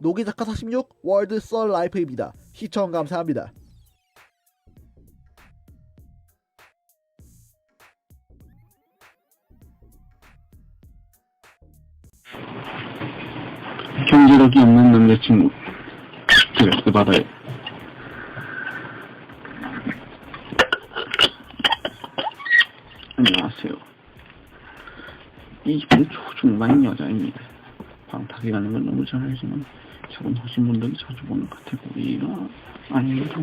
노기작가 46 월드 썰 라이프입니다. 시청 감사합니다. 경제력이 없는 남자친구 스트레스 받아요. 안녕하세요. 20대 초중반 여자입니다. 방탁이 가는 걸 너무 잘 알지만 결혼하신 분들이 자주 보는 카테고리가 아니라서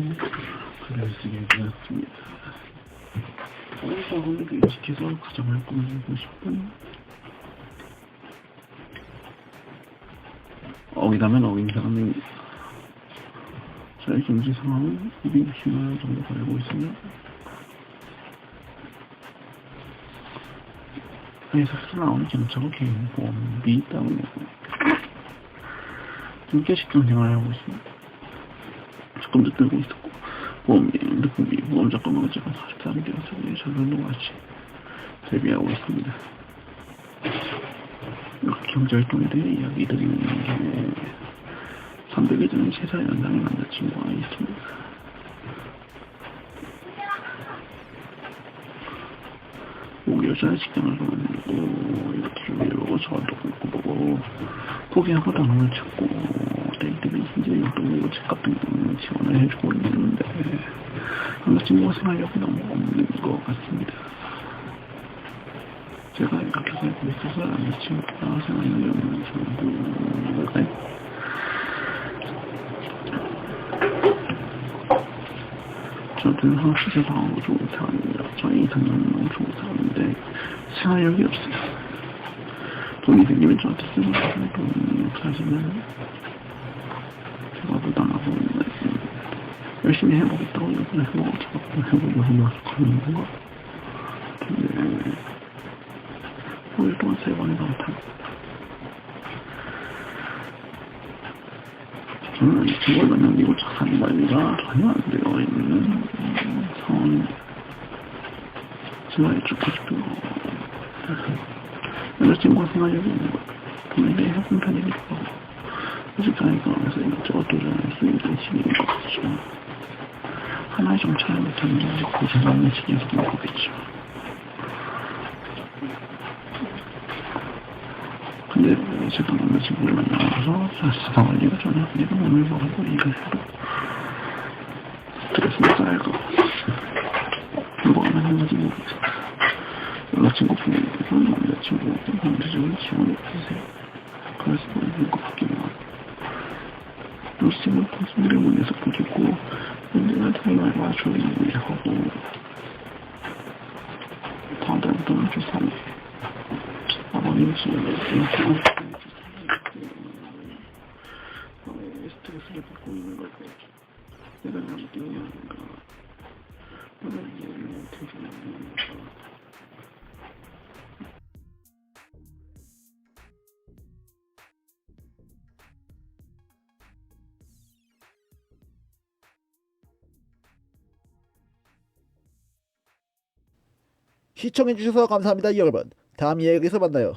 그래서 얘기했습니다. 서울을 일찍해서 가정을 꾸며주고 싶은 어기다면 어긴 사람입니다. 저희 경제 상황은 260만 원 정도 벌고 회 사에서 나오는 경차고 개인 보험비 때문에 중개식 경쟁을 하고 있습니다. 조금도 들고 있었고 보험비, 늦고비, 보험 적금은 44일 되어서 저들도 같이 대비하고 있습니다. 이렇게 경제활동에 대해 이야기 드리는 게 300일 전에 세살 연상의 남자친구가 있습니다. 목요일에 직장을 그만두고 이렇게 보고 저도 공부보고 포기하고 당을 찾고 데이트비 이제 용돈이고 책 같은 거는 지원을 해주고 있는데 남자친구가 생활력이 너무 없는 것 같습니다. 제가 이렇게 살고 있어서 남자친구가 생활력이 없는 정도가 저는 확실히 방하고 좋은 사람입니다. 저희 이상형은 너무 좋은 사람인데 생활력이 없어요. 돈이 생기면 저한 저것도 해보고 해봐서 그러는 건가 근데 5일 동안 세 번이나 못합니다. 저는 이 친구를 미국 착한 관리가 전혀 안 되어 있는 음, 상황입니다. 제가 여쭙고 싶은 거 여자친구가 생활력이 있는 것 대해 해본 편이기도 하고 솔직하게 그러면서 이것저것 도전할 수 있는 시기인 것 같지만 하나의 정찰을 못하는 게 고생하는 시기에서 본 거겠죠. 근데 제가 남자친구를 만나서 스타 관리가 전혀 몸을 먹고 일을 해도 스트레스가 쌓이고 뭐가 맞는지 모르겠어요. 여자친구 분에게서 남자친구한테 경제적으로 지원을 해주세요. 그래서 것 같기도 하고 요즘은 가슴들의 문에서 부딪고 언제나 타이머에 맞춰 일을 하고 다음부터는 지원을 해주세요. 시청해주셔서 감사합니다 여러분. 다음 이야기에서 만나요.